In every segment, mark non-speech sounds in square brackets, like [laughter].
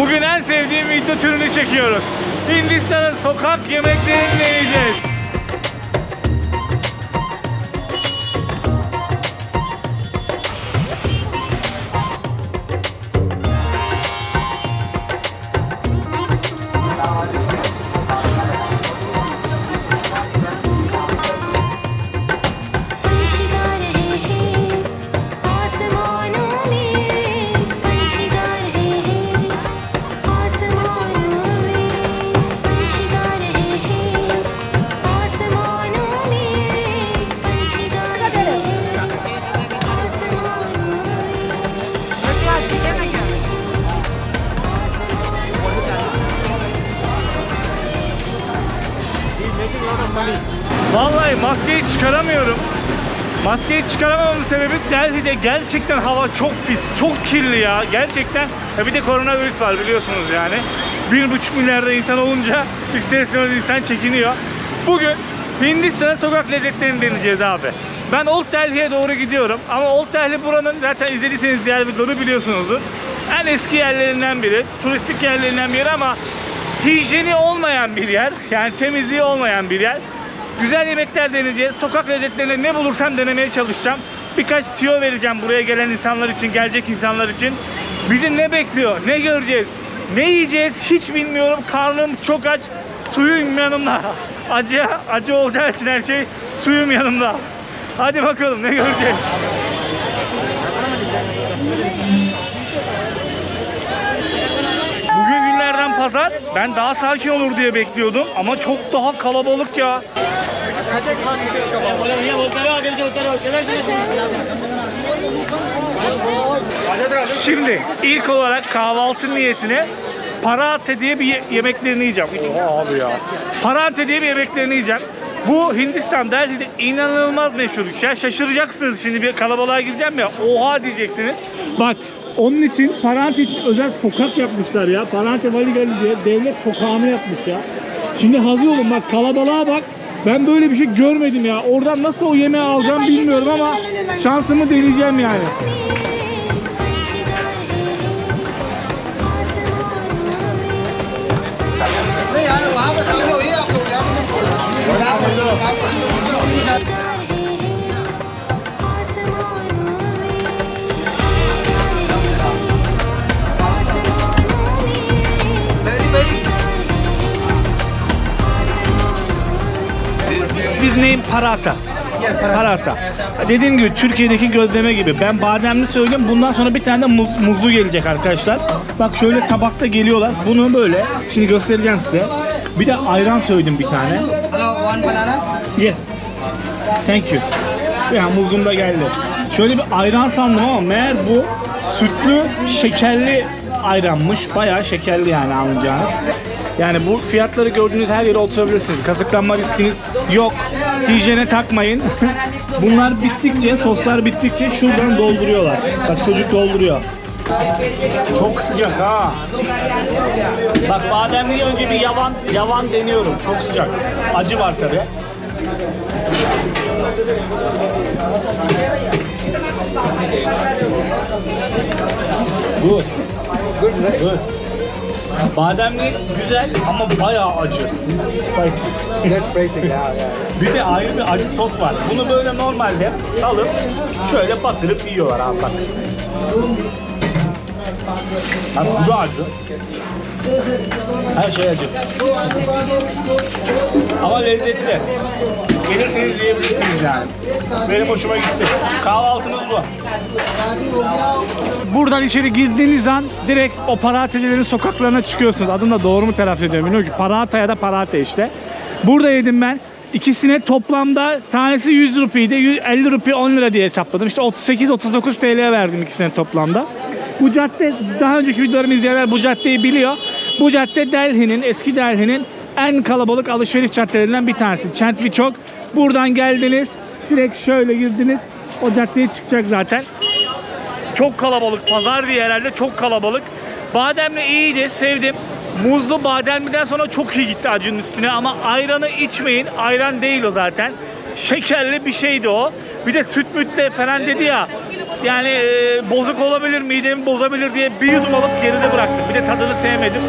Bugün en sevdiğim video türünü çekiyoruz. Hindistan'ın sokak yemeklerini yiyeceğiz. Vallahi maskeyi çıkaramıyorum. Maskeyi çıkaramamamın sebebi Delhi'de gerçekten hava çok pis, çok kirli ya. Gerçekten. Ya bir de koronavirüs var biliyorsunuz yani. Bir buçuk milyarda insan olunca ister istemez insan çekiniyor. Bugün Hindistan'ın sokak lezzetlerini deneyeceğiz abi. Ben Old Delhi'ye doğru gidiyorum. Ama Old Delhi buranın zaten izlediyseniz diğer videoları biliyorsunuzdur. En eski yerlerinden biri. Turistik yerlerinden biri ama hijyeni olmayan bir yer. Yani temizliği olmayan bir yer. Güzel yemekler deneyeceğiz. Sokak lezzetlerinde ne bulursam denemeye çalışacağım. Birkaç tüyo vereceğim buraya gelen insanlar için, gelecek insanlar için. Bizi ne bekliyor, ne göreceğiz, ne yiyeceğiz hiç bilmiyorum. Karnım çok aç, suyum yanımda. [laughs] Acı, acı olacağı için her şey suyum yanımda. Hadi bakalım ne göreceğiz. Bugün günlerden pazar. Ben daha sakin olur diye bekliyordum ama çok daha kalabalık ya. Şimdi ilk olarak kahvaltı niyetine parate diye bir ye- yemeklerini yiyeceğim. Oha abi ya. Parate diye bir yemeklerini yiyeceğim. Bu Hindistan Delhi'de inanılmaz meşhur. Ya şaşıracaksınız şimdi bir kalabalığa gireceğim ya. Oha diyeceksiniz. Bak onun için Parante için özel sokak yapmışlar ya. Parante Valigali diye devlet sokağını yapmış ya. Şimdi hazır olun bak kalabalığa bak. Ben böyle bir şey görmedim ya. Oradan nasıl o yemeği alacağım bilmiyorum ama şansımı deneyeceğim yani. Ne yani? His name Parata. Parata. Dediğim gibi Türkiye'deki gözleme gibi. Ben bademli söyleyeyim. Bundan sonra bir tane de mu- muzlu gelecek arkadaşlar. Bak şöyle tabakta geliyorlar. Bunu böyle. Şimdi göstereceğim size. Bir de ayran söyledim bir tane. Yes. Thank you. Ya muzum da geldi. Şöyle bir ayran sandım ama meğer bu sütlü şekerli ayranmış. Bayağı şekerli yani anlayacağınız. Yani bu fiyatları gördüğünüz her yere oturabilirsiniz. Kazıklanma riskiniz yok. Hijyene takmayın. Bunlar bittikçe, soslar bittikçe şuradan dolduruyorlar. Bak çocuk dolduruyor. Çok sıcak ha. Bak bademliği önce bir yavan yavan deniyorum. Çok sıcak. Acı var tabi. Bu. Bu. Bademli güzel ama bayağı acı. Spicy. That's pricing yeah yeah Bir de ayrı bir acı sos var. Bunu böyle normalde alıp şöyle batırıp yiyorlar abi bak. Bak bu da acı. Her şey acı. Ama lezzetli. Gelirseniz yiyebilirsiniz yani. Benim hoşuma gitti. Kahvaltımız bu. Buradan içeri girdiğiniz an direkt o paratecilerin sokaklarına çıkıyorsunuz. Adını da doğru mu telaffuz ediyorum bilmiyorum ki. Parata ya da parate işte. Burada yedim ben. İkisine toplamda tanesi 100 rupiydi. 100 50 rupi 10 lira diye hesapladım. İşte 38-39 TL verdim ikisine toplamda. Bu cadde daha önceki videolarımı izleyenler bu caddeyi biliyor. Bu cadde Delhi'nin, eski Delhi'nin en kalabalık alışveriş caddelerinden bir tanesi. Chantvi çok. Buradan geldiniz. Direkt şöyle girdiniz. O caddeye çıkacak zaten. Çok kalabalık. Pazar diye herhalde çok kalabalık. Bademli iyiydi. Sevdim. Muzlu bademliden sonra çok iyi gitti acının üstüne ama ayranı içmeyin. Ayran değil o zaten. Şekerli bir şeydi o. Bir de süt mütle falan dedi ya. Yani e, bozuk olabilir, midemi bozabilir diye bir yudum alıp geride bıraktım. Bir de tadını sevmedim.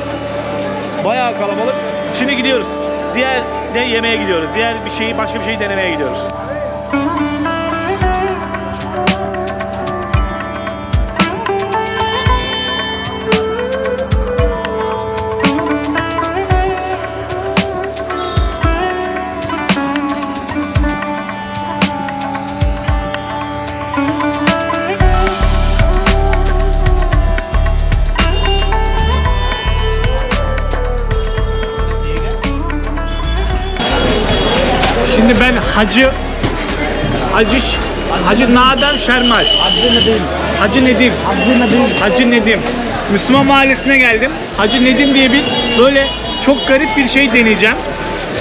Bayağı kalabalık. Şimdi gidiyoruz. Diğer ne yemeğe gidiyoruz. Diğer bir şeyi, başka bir şeyi denemeye gidiyoruz. Şimdi ben Hacı Hacı Hacı Nadem Şermal. Hacı Nedim. Hacı Nedim. Hacı Nedim. Hacı Nedim. Müslüman mahallesine geldim. Hacı Nedim diye bir böyle çok garip bir şey deneyeceğim.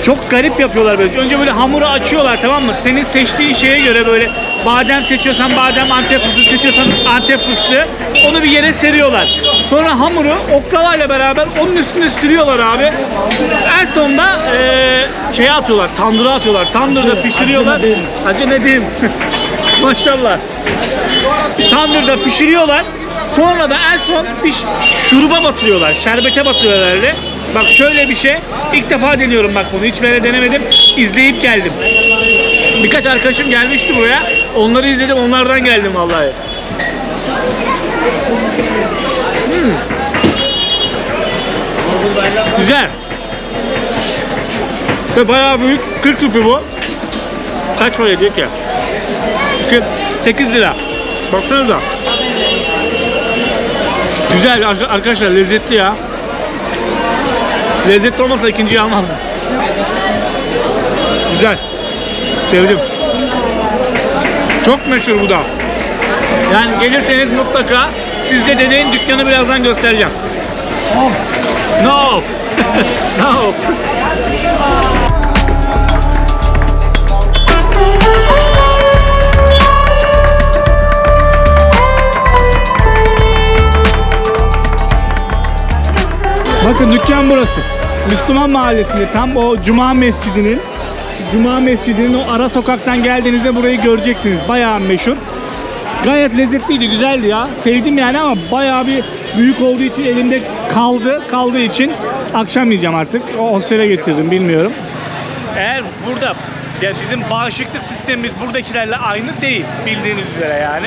Çok garip yapıyorlar böyle. Önce böyle hamuru açıyorlar tamam mı? Senin seçtiğin şeye göre böyle badem seçiyorsan badem, antep fıstığı seçiyorsan antep fıstığı onu bir yere seriyorlar. Sonra hamuru oklavayla beraber onun üstüne sürüyorlar abi. En sonunda eee şeye atıyorlar, tandıra atıyorlar. Tandırda pişiriyorlar. Hacı Nedim. [laughs] Maşallah. Tandırda pişiriyorlar. Sonra da en son bir şuruba batırıyorlar. Şerbete batırıyorlar öyle. Bak şöyle bir şey. İlk defa deniyorum bak bunu. Hiç böyle denemedim. İzleyip geldim. Birkaç arkadaşım gelmişti buraya. Onları izledim. Onlardan geldim vallahi. Hmm. Güzel. Ve bayağı büyük. 40 rupi bu. Kaç para ediyor ki? 8 lira. Baksanıza. Güzel ar- arkadaşlar lezzetli ya. Lezzetli olmasa ikinciyi almazdım. Güzel. Sevdim. Çok meşhur bu da. Yani gelirseniz mutlaka sizde dedeğin dükkanı birazdan göstereceğim. No. no. [laughs] Bakın dükkan burası. Müslüman Mahallesi'nde tam o Cuma Mescidi'nin Cuma Mescidi'nin o ara sokaktan geldiğinizde burayı göreceksiniz. Bayağı meşhur. Gayet lezzetliydi, güzeldi ya. Sevdim yani ama bayağı bir büyük olduğu için elimde kaldı. Kaldığı için akşam yiyeceğim artık. O hostele getirdim bilmiyorum. Eğer burada ya bizim bağışıklık sistemimiz buradakilerle aynı değil bildiğiniz üzere yani.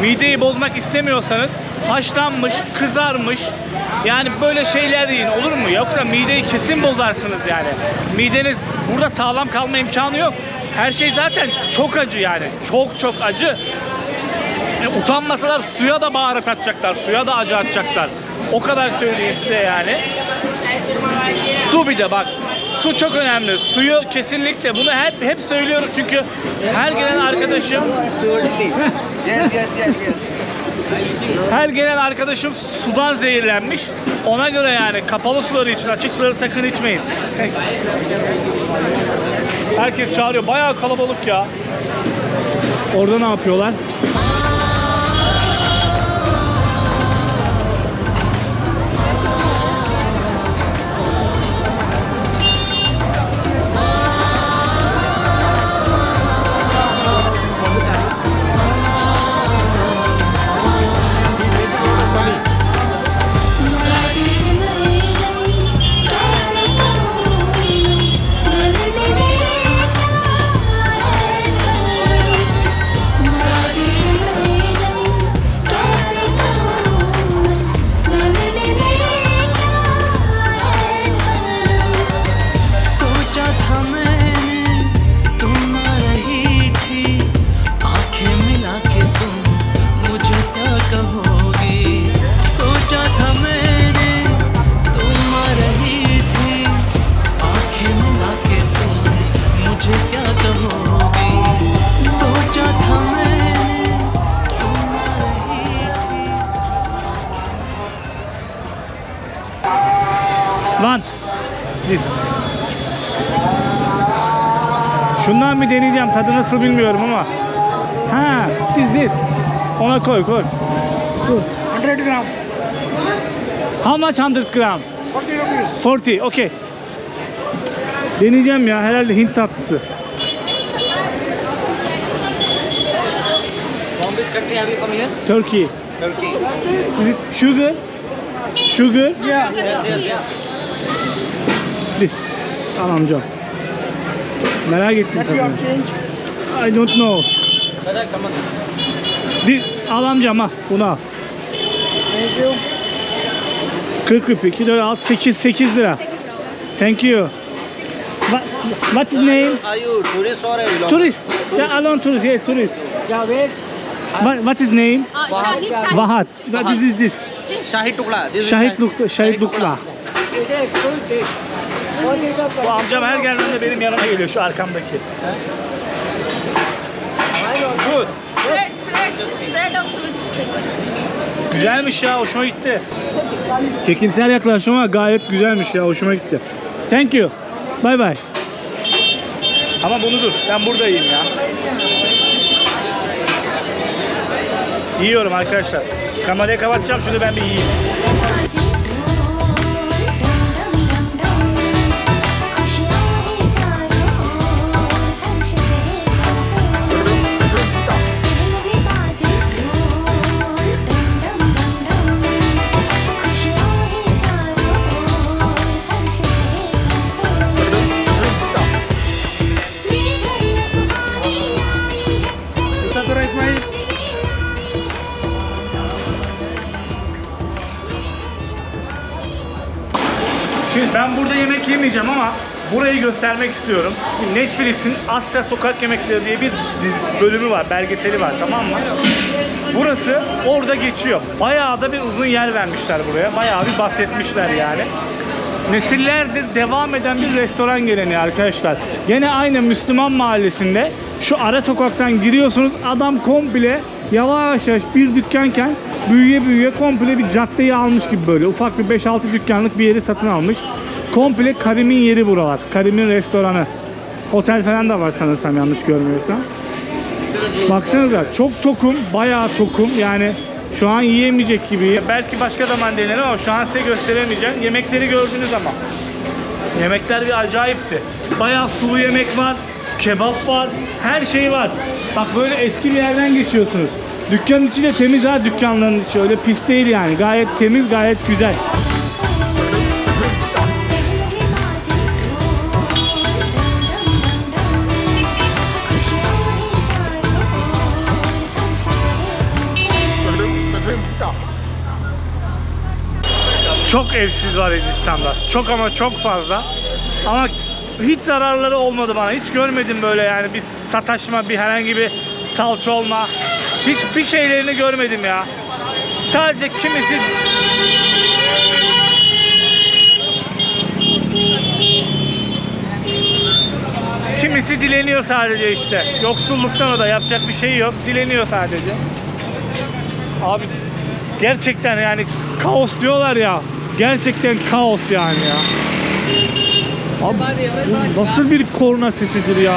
Mideyi bozmak istemiyorsanız haşlanmış, kızarmış yani böyle şeyler yiyin olur mu? Yoksa mideyi kesin bozarsınız yani. Mideniz burada sağlam kalma imkanı yok. Her şey zaten çok acı yani. Çok çok acı. E, utanmasalar suya da baharat atacaklar, suya da acı atacaklar. O kadar söyleyeyim size yani. Su bir de bak. Su çok önemli. Suyu kesinlikle bunu hep hep söylüyorum çünkü her gelen arkadaşım Yes, yes, yes, yes. Her gelen arkadaşım sudan zehirlenmiş. Ona göre yani kapalı suları için açık suları sakın içmeyin. Herkes çağırıyor. Bayağı kalabalık ya. Orada ne yapıyorlar? Lan. This. Şundan bir deneyeceğim. Tadı nasıl bilmiyorum ama. Ha, this this. Ona koy koy. Dur. 100 gram. How much 100 gram? 40 rupees. 40, okay. Deneyeceğim ya herhalde Hint tatlısı. country have you come here? Turkey. Turkey. Is it sugar? Sugar? Yes, yes, yeah. Al amcam. Merak ettim tabii. I don't know. Come on. Di, al amcam ha. Bunu al. Thank you. 40 rupi. 2 lira al. 8, 8 lira. Thank you. What, what is name? Are you tourist or a vlogger? Tourist. Sen alon tourist. Yeah, tourist. Javed. What, what is name? Uh, Shahid, Shahid. Vahat. What is this? this? Shahid Tukla. This is Şahit Nukla. Şahit Nukla. Bu amcam her geldiğinde benim yanıma geliyor şu arkamdaki. Good. Güzelmiş ya hoşuma gitti. Çekimsel yaklaşım ama gayet güzelmiş ya hoşuma gitti. Thank you. Bye bye. Ama bunu dur. Ben burada yiyeyim ya. Yiyorum arkadaşlar. Kamerayı kapatacağım şunu ben bir yiyeyim. Göstermek istiyorum. Çünkü Netflix'in Asya Sokak Yemekleri diye bir dizi bölümü var, belgeseli var tamam mı? Burası orada geçiyor. Bayağı da bir uzun yer vermişler buraya. Bayağı bir bahsetmişler yani. Nesillerdir devam eden bir restoran geleneği arkadaşlar. Gene aynı Müslüman mahallesinde şu ara sokaktan giriyorsunuz adam komple yavaş yavaş bir dükkanken büyüye büyüye komple bir caddeyi almış gibi böyle ufak bir 5-6 dükkanlık bir yeri satın almış. Komple Karim'in yeri buralar. Karim'in restoranı. Otel falan da var sanırsam yanlış görmüyorsam. Baksanıza çok tokum, bayağı tokum. Yani şu an yiyemeyecek gibi. Belki başka zaman denerim ama şu an size gösteremeyeceğim. Yemekleri gördünüz ama. Yemekler bir acayipti. Bayağı sulu yemek var, kebap var, her şey var. Bak böyle eski bir yerden geçiyorsunuz. Dükkanın içi de temiz ha dükkanların içi. Öyle pis değil yani. Gayet temiz, gayet güzel. Çok evsiz var Hindistan'da. Çok ama çok fazla. Ama hiç zararları olmadı bana. Hiç görmedim böyle yani bir sataşma, bir herhangi bir salça olma. Hiçbir şeylerini görmedim ya. Sadece kimisi Kimisi dileniyor sadece işte. Yoksulluktan o da yapacak bir şey yok. Dileniyor sadece. Abi gerçekten yani kaos diyorlar ya. Gerçekten kaos yani ya. Abi bu nasıl bir korna sesidir ya?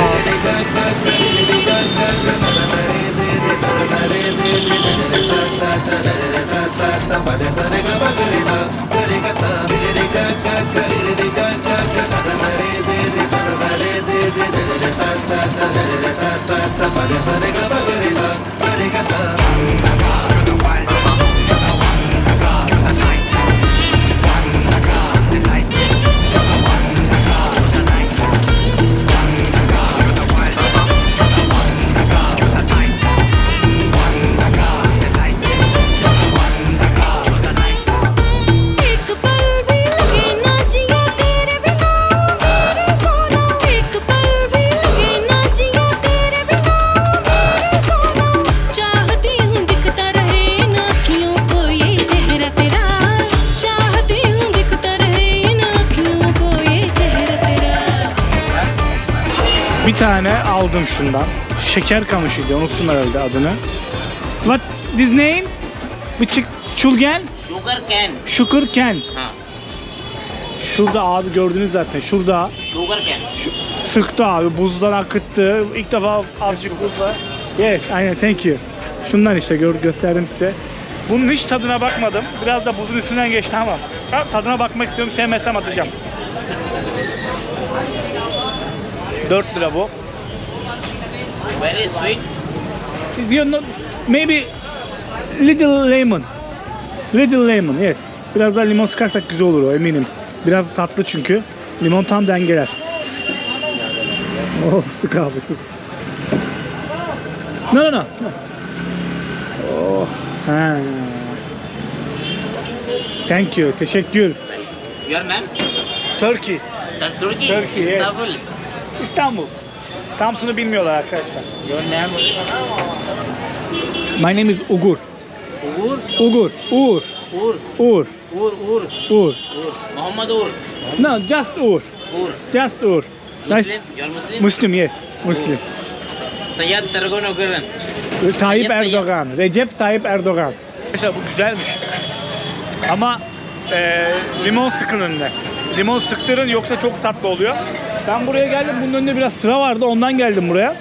Bir tane aldım şundan. Şeker kamışıydı. Unuttum herhalde adını. What his name? Bıçık çulgen? Sugar can. Sugar can. Ha. Şurada abi gördünüz zaten. Şurada. Sugar can. Şu, sıktı abi. Buzdan akıttı. İlk defa avcık buzla. Yes, aynen. Thank you. Şundan işte gör, gösterdim size. Bunun hiç tadına bakmadım. Biraz da buzun üstünden geçti ama. Tadına bakmak istiyorum. Sevmezsem atacağım. 4 lira bu. Very sweet. Is you know, maybe little lemon. Little lemon, yes. Biraz daha limon sıkarsak güzel olur o eminim. Biraz tatlı çünkü. Limon tam dengeler. Oh, sık abi. No, no, no. Oh, ha. Thank you, teşekkür. Your name? Turkey. Turkey? Turkey, yes. Double. İstanbul. Samsun'u bilmiyorlar arkadaşlar. Your name? My name is Ugur. Ur? Ugur, Uğur, Ur? Uğur, Ur? Ur? Uğur. Ur? Muhammad Ur? No, just Uğur. Ur? Just Uğur. Nice. Muslim? You're Muslim? Muslim, yes. Muslim. Sayyad Targon Oguran. Tayyip Recep Erdoğan. Recep Tayyip Erdoğan. Arkadaşlar bu güzelmiş. Ama e, limon sıkın önüne. Limon sıktırın yoksa çok tatlı oluyor. Ben buraya geldim. Bunun önünde biraz sıra vardı. Ondan geldim buraya.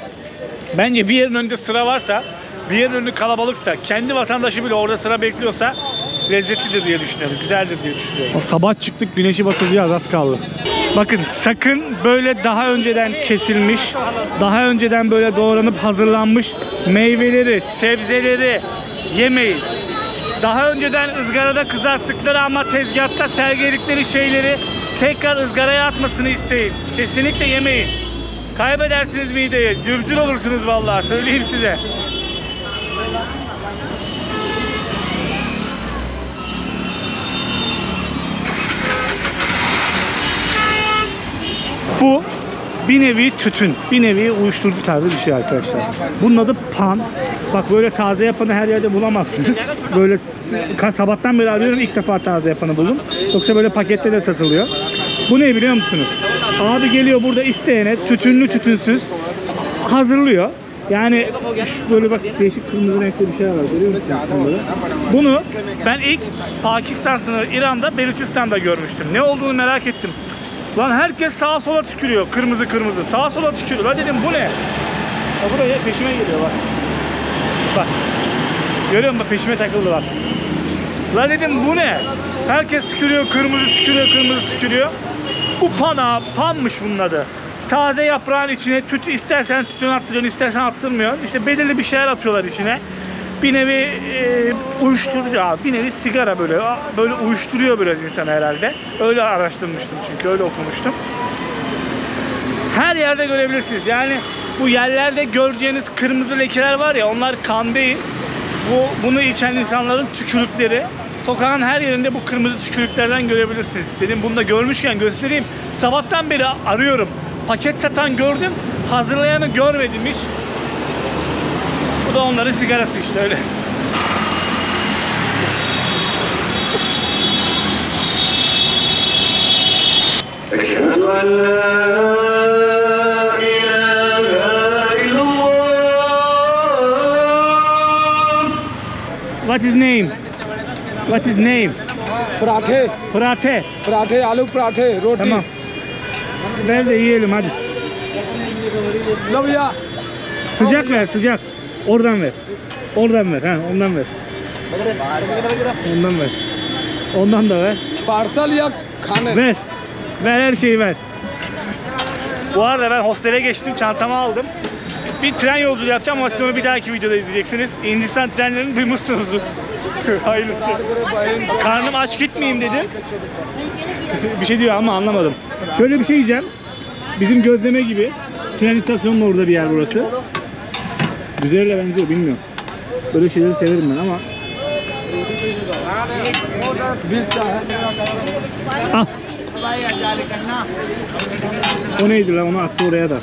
Bence bir yerin önünde sıra varsa, bir yerin önü kalabalıksa, kendi vatandaşı bile orada sıra bekliyorsa lezzetlidir diye düşünüyorum. Güzeldir diye düşünüyorum. Sabah çıktık güneşi batıracağız az kaldı. Bakın sakın böyle daha önceden kesilmiş, daha önceden böyle doğranıp hazırlanmış meyveleri, sebzeleri yemeyin. Daha önceden ızgarada kızarttıkları ama tezgahta sergiledikleri şeyleri tekrar ızgaraya atmasını isteyin. Kesinlikle yemeyin. Kaybedersiniz mideyi. Cırcır olursunuz vallahi söyleyeyim size. Bu bir nevi tütün, bir nevi uyuşturucu tarzı bir şey arkadaşlar. Bunun adı pan. Bak böyle taze yapanı her yerde bulamazsınız. Böyle sabahtan beri arıyorum ilk defa taze yapanı buldum. Yoksa böyle pakette de satılıyor. Bu ne biliyor musunuz? Abi geliyor burada isteyene tütünlü tütünsüz hazırlıyor. Yani böyle bak değişik kırmızı renkte bir şey var görüyor musunuz şunları? Bunu ben ilk Pakistan sınırı İran'da Beluçistan'da görmüştüm. Ne olduğunu merak ettim. Lan herkes sağa sola tükürüyor kırmızı kırmızı. Sağa sola tükürüyor. Lan dedim bu ne? Ya bu da peşime geliyor bak. Bak. Görüyor musun peşime takıldı bak. La dedim bu ne? Herkes tükürüyor, kırmızı tükürüyor, kırmızı tükürüyor. Bu pana, panmış bunun adı. Taze yaprağın içine tüt istersen tütün attırıyorsun, istersen attırmıyorsun. İşte belirli bir şeyler atıyorlar içine. Bir nevi e, uyuşturucu abi, bir nevi sigara böyle. Böyle uyuşturuyor biraz insanı herhalde. Öyle araştırmıştım çünkü, öyle okumuştum. Her yerde görebilirsiniz. Yani bu yerlerde göreceğiniz kırmızı lekeler var ya onlar kan değil. Bu bunu içen insanların tükürükleri. Sokağın her yerinde bu kırmızı tükürüklerden görebilirsiniz. Dedim bunu da görmüşken göstereyim. Sabahtan beri arıyorum. Paket satan gördüm. Hazırlayanı görmedim hiç. Bu da onların sigarası işte öyle. Eşhedü en la What is name? What is name? Prathe. Prathe. Prathe, aloo prathe, roti. Tamam. Ver de yiyelim hadi. Sıcak ver, sıcak. Oradan ver. Oradan ver. Ha, ondan ver. Ondan ver. Ondan da ver. Parsel ya kanet. Ver. Ver her şeyi ver. Bu arada ben hostele geçtim. Çantamı aldım. Bir tren yolculuğu yapacağım ama bir dahaki videoda izleyeceksiniz. Hindistan trenlerini duymuşsunuzdur. [laughs] Hayırlısı. Karnım aç gitmeyeyim dedim. bir şey diyor ama anlamadım. Şöyle bir şey yiyeceğim. Bizim gözleme gibi. Tren istasyonunun orada bir yer burası. Güzelle benziyor bilmiyorum. Böyle şeyleri severim ben ama. Ah. O neydi lan onu attı oraya da.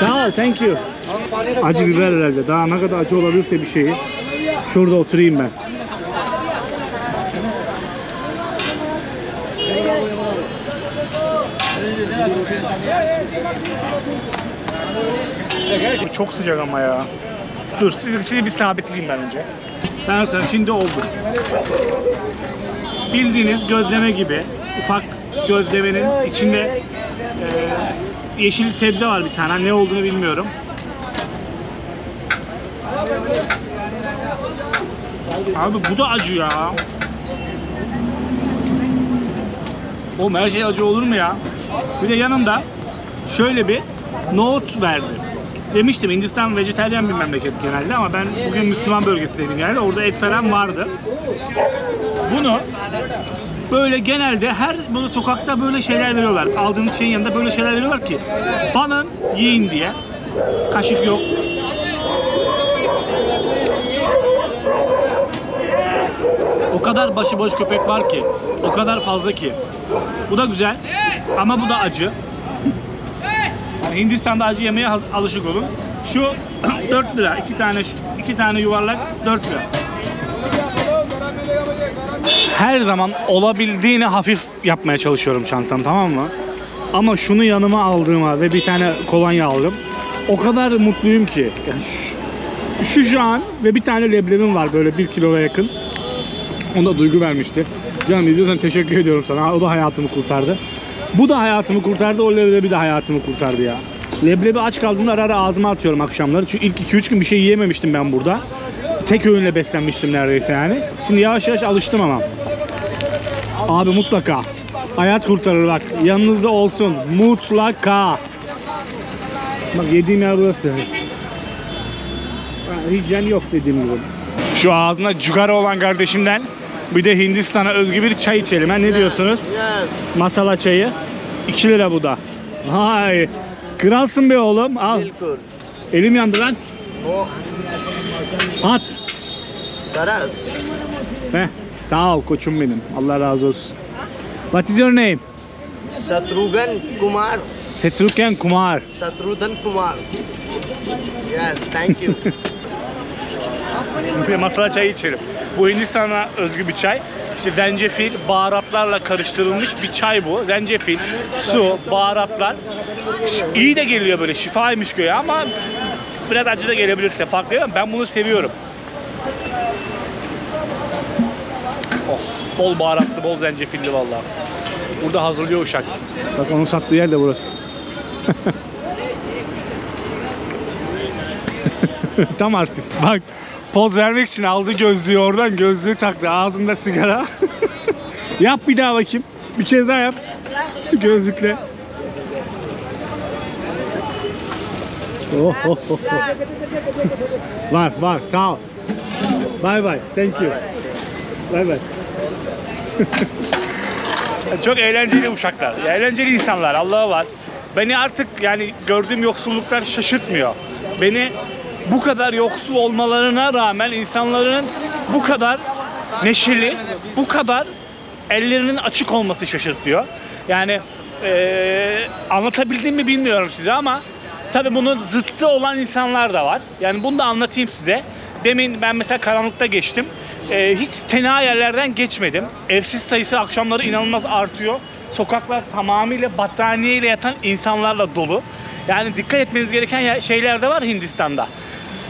Sağ ol thank you. Acı biber herhalde. Daha ne kadar acı olabilirse bir şeyi. Şurada oturayım ben. Çok sıcak ama ya. Dur sizi, sizi bir sabitleyeyim ben önce. Sen sen şimdi oldu. Bildiğiniz gözleme gibi ufak gözlemenin içinde e, yeşil sebze var bir tane. Ne olduğunu bilmiyorum. Abi bu da acı ya. Oğlum her şey acı olur mu ya? Bir de yanında şöyle bir nohut verdi. Demiştim Hindistan vejeteryan bir memleket genelde ama ben bugün Müslüman bölgesindeydim yani orada et falan vardı. Bunu böyle genelde her böyle sokakta böyle şeyler veriyorlar. Aldığınız şeyin yanında böyle şeyler veriyorlar ki banın yiyin diye. Kaşık yok. O kadar başıboş köpek var ki. O kadar fazla ki. Bu da güzel. Ama bu da acı. Yani Hindistan'da acı yemeye alışık olun. Şu [clears throat] 4 lira. iki tane iki tane yuvarlak 4 lira. Her zaman olabildiğine hafif yapmaya çalışıyorum çantam tamam mı? Ama şunu yanıma aldığıma ve bir tane kolonya aldım. O kadar mutluyum ki. Şu, şu an ve bir tane leblebim var böyle bir kiloya yakın. Ona duygu vermişti. Canım izliyorsan teşekkür ediyorum sana. O da hayatımı kurtardı. Bu da hayatımı kurtardı. O leblebi de hayatımı kurtardı ya. Leblebi aç kaldığımda ara ara ağzıma atıyorum akşamları. Çünkü ilk 2-3 gün bir şey yiyememiştim ben burada. Tek öğünle beslenmiştim neredeyse yani. Şimdi yavaş yavaş alıştım ama. Abi mutlaka. Hayat kurtarır bak. Yanınızda olsun. Mutlaka. Bak yediğim yer burası. Hijyen yok dediğim gibi. Şu ağzına cugara olan kardeşimden bir de Hindistan'a özgü bir çay içelim. Ha, ne diyorsunuz? Masala çayı. 2 lira bu da. Hay. Kralsın be oğlum. Al. Elim yandı lan. At. Saras. Heh. Sağ ol koçum benim. Allah razı olsun. What is your name? Satrugan Kumar. Setruken Kumar. Satrudan Kumar. Yes, thank you. [laughs] Bir masala çayı içelim. Bu Hindistan'a özgü bir çay. İşte zencefil, baharatlarla karıştırılmış bir çay bu. Zencefil, su, baharatlar. İyi de geliyor böyle şifaymış göğe ama biraz acı da gelebilirse farklı değil? Ben bunu seviyorum. Oh, bol baharatlı, bol zencefilli vallahi. Burada hazırlıyor uşak. Bak onun sattığı yer de burası. [laughs] Tam artist. Bak poz vermek için aldı gözlüğü oradan gözlüğü taktı ağzında sigara. [laughs] yap bir daha bakayım. Bir kez daha yap. Gözlükle. Oh, oh, oh, oh. var var sağ ol. Bye bye. Thank you. Bye bye. [laughs] Çok eğlenceli uşaklar. Eğlenceli insanlar. Allah'a var. Beni artık yani gördüğüm yoksulluklar şaşırtmıyor. Beni bu kadar yoksul olmalarına rağmen insanların bu kadar neşeli, bu kadar ellerinin açık olması şaşırtıyor. Yani eee anlatabildiğimi mi bilmiyorum size ama tabii bunun zıttı olan insanlar da var. Yani bunu da anlatayım size. Demin ben mesela karanlıkta geçtim. Eee, hiç tenha yerlerden geçmedim. Evsiz sayısı akşamları inanılmaz artıyor. Sokaklar tamamıyla battaniyeyle yatan insanlarla dolu. Yani dikkat etmeniz gereken şeyler de var Hindistan'da.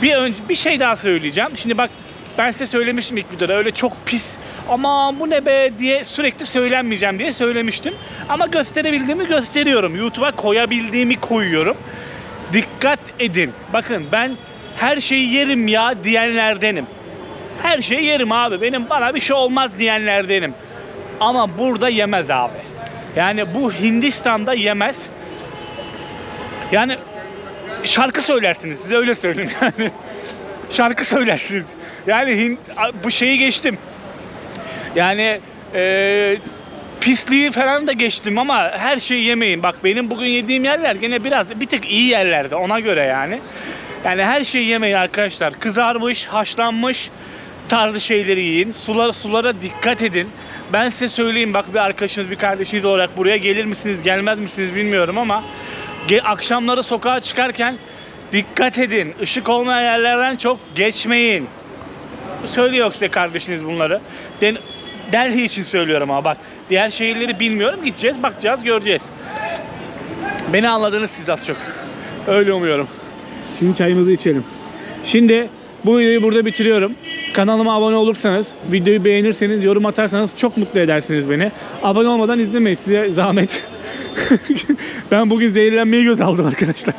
Bir önce bir şey daha söyleyeceğim. Şimdi bak ben size söylemiştim ilk videoda öyle çok pis aman bu ne be diye sürekli söylenmeyeceğim diye söylemiştim. Ama gösterebildiğimi gösteriyorum. YouTube'a koyabildiğimi koyuyorum. Dikkat edin. Bakın ben her şeyi yerim ya diyenlerdenim. Her şeyi yerim abi. Benim bana bir şey olmaz diyenlerdenim. Ama burada yemez abi. Yani bu Hindistan'da yemez. Yani şarkı söylersiniz size öyle söyleyeyim [laughs] yani. şarkı söylersiniz. Yani Hint, bu şeyi geçtim. Yani eee, pisliği falan da geçtim ama her şeyi yemeyin. Bak benim bugün yediğim yerler gene biraz bir tık iyi yerlerde ona göre yani. Yani her şeyi yemeyin arkadaşlar. Kızarmış, haşlanmış tarzı şeyleri yiyin. Sular, sulara dikkat edin. Ben size söyleyeyim bak bir arkadaşınız, bir kardeşiniz olarak buraya gelir misiniz, gelmez misiniz bilmiyorum ama akşamları sokağa çıkarken dikkat edin. Işık olmayan yerlerden çok geçmeyin. Söylüyor size kardeşiniz bunları. Den Delhi için söylüyorum ama bak diğer şehirleri bilmiyorum. Gideceğiz, bakacağız, göreceğiz. Beni anladınız siz az çok. Öyle umuyorum. Şimdi çayımızı içelim. Şimdi bu videoyu burada bitiriyorum. Kanalıma abone olursanız, videoyu beğenirseniz, yorum atarsanız çok mutlu edersiniz beni. Abone olmadan izlemeyin size zahmet. [laughs] ben bugün zehirlenmeyi göz aldım arkadaşlar.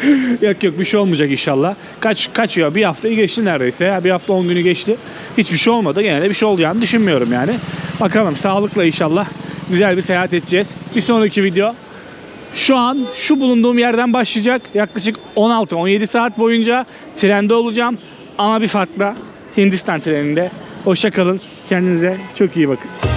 [laughs] yok yok bir şey olmayacak inşallah. Kaç kaç ya bir haftayı geçti neredeyse ya. Bir hafta 10 günü geçti. Hiçbir şey olmadı. Gene de bir şey olacağını düşünmüyorum yani. Bakalım sağlıkla inşallah güzel bir seyahat edeceğiz. Bir sonraki video Şu an şu bulunduğum yerden başlayacak. Yaklaşık 16-17 saat boyunca trende olacağım. Ama bir farkla Hindistan treninde. Hoşça kalın. Kendinize çok iyi bakın.